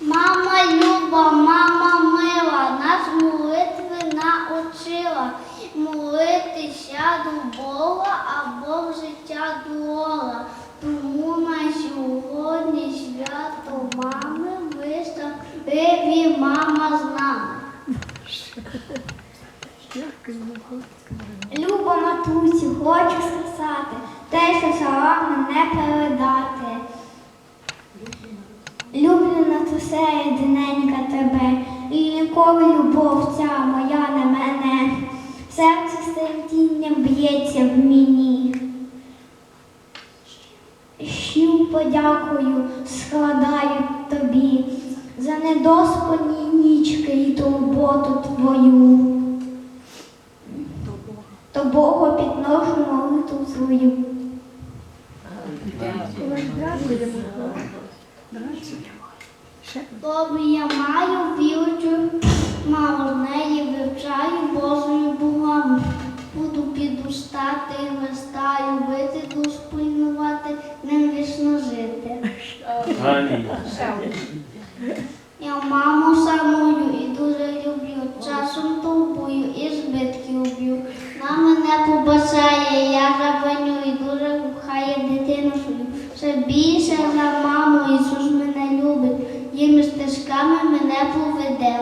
Мама люба, мама мила, нас молитви научила. Молитися до Бога, а Бог життя дола. Тому на сьогодні свято мами виставиві мама з нами. Люба матусю, хочу сказати, те, що соромно не передати. Люблю на тусе єдиненька тебе, і ніколи любов ця моя на мене. Серце з тремтінням б'ється в мені. Щу подякую складаю тобі за недоспані нічки і турботу твою. До Бога підношу молитву свою. Добре, я маю віручу, мало в неї вивчаю Божою богом. Буду підустати, листаю, бити, душ пильнувати, ним вічно жити. Амінь. Я маму самую і дуже люблю, часом турбую і збитків б'ю. На мене побачає, я завиню і дуже пхає дитину свою. Ще більше за маму Ісус мене любить, їми стежками мене поведе.